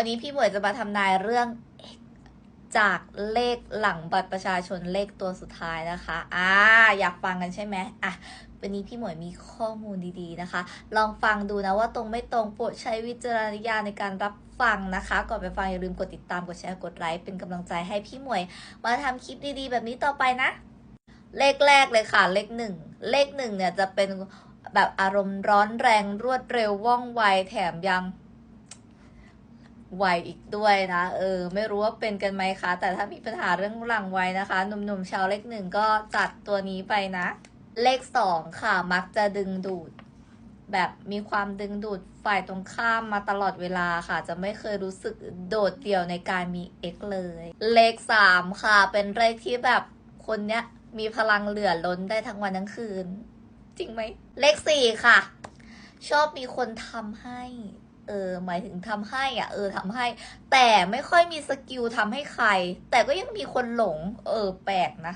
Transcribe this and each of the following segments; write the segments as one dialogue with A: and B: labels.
A: วันนี้พี่หมวยจะมาทำนายเรื่องจากเลขหลังบัตรประชาชนเลขตัวสุดท้ายนะคะอ่าอยากฟังกันใช่ไหมอะวันนี้พี่หมวยมีข้อมูลดีๆนะคะ ลองฟังดูนะว่าตรงไม่ตรงโปรดใช้วิจารณญาณในการรับฟังนะคะ ก่อนไปฟังอย่าลืมกดติดตามกดแชร์กดไลค์เป็นกำลังใจให้พี่หมวย มาทำคลิปดีๆ แบบนี้ต่อไปนะ เลขแรกเลยค่ะ เลขหนึ่งเลขหนึ่งเนี่ยจะเป็นแบบอารมณ์ร้อนแรงรวดเร็วว่องไวแถมยัง ไวอีกด้วยนะเออไม่รู้ว่าเป็นกันไหมคะแต่ถ้ามีปัญหาเรื่องหลังไวนะคะหนุ่มๆชาวเลขหนึ่งก็จัดตัวนี้ไปนะ เลขสองค่ะมักจะดึงดูด แบบมีความดึงดูดฝ่ายตรงข้ามมาตลอดเวลาค่ะ จะไม่เคยรู้สึกโดดเดี่ยวในการมีเอ็กเลย เลขสามค่ะเป็นเลขที่แบบคนเนี้ยมีพลังเหลือล้นได้ทั้งวันทั้งคืน จริงไหม เลขสี่ค่ะ ชอบมีคนทำให้ เออหมายถึงทำให้อะเออทำให้ แต่ไม่ค่อยมีสกิลทำให้ใคร แต่ก็ยังมีคนหลง เออ แปลกนะ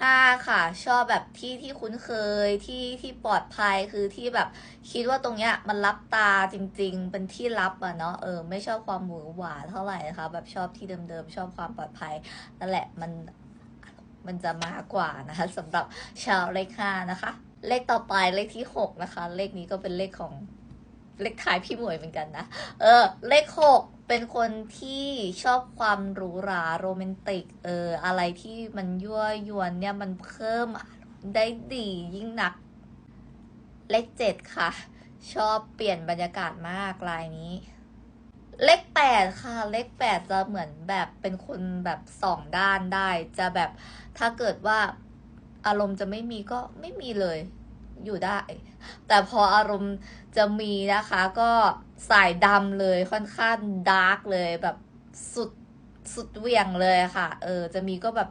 A: ห้าค่ะ ชอบแบบที่ที่คุ้นเคยที่ที่ปลอดภัยคือที่แบบคิดว่าตรงเนี้ยมันรับตาจริง ๆ เป็นที่รับอะเนาะเออไม่ชอบความหวือหวาเท่าไหร่นะคะ แบบชอบที่เดิมๆ ชอบความปลอดภัยนั่นแหละมันมันจะมากกว่านะคะสำหรับชาวเลขห้านะคะ เลขต่อไปเลขที่หกนะคะ เลขนี้ก็เป็นเลขของ เลขท้ายพี่หมวยเหมือนกันนะ เออ เลขหกเป็นคนที่ชอบความหรูหราโรแมนติก เออ อะไรที่มันยั่วยวนเนี่ยมันเพิ่มได้ดียิ่งนัก เลขเจ็ดค่ะ ชอบเปลี่ยนบรรยากาศมากลายนี้ เลขแปดค่ะ เลขแปดจะเหมือนแบบเป็นคนแบบสองด้านได้ จะแบบถ้าเกิดว่าอารมณ์จะไม่มีก็ไม่มีเลย อยู่ได้ แต่พออารมณ์จะมีนะคะก็สายดำเลยค่อนข้างดาร์กเลยแบบสุดสุดเวียงเลยค่ะ เออ จะมีก็แบบ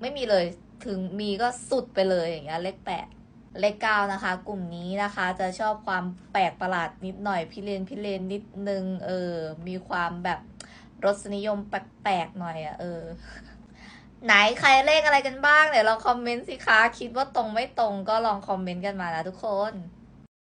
A: ไม่มีเลย ถึงมีก็สุดไปเลยอย่างเงี้ยเลขแปดเลขเก้านะคะ กลุ่มนี้นะคะ จะชอบความแปลกประหลาดนิดหน่อยพิเรนพิเรนนิดนึง เออ มีความแบบรสนิยมแปลกๆหน่อยอะ เออ ไหนใครเลขอะไรกันบ้างเดี๋ยวลองคอมเมนต์สิคะ คิดว่าตรงไม่ตรงก็ลองคอมเมนต์กันมานะทุกคน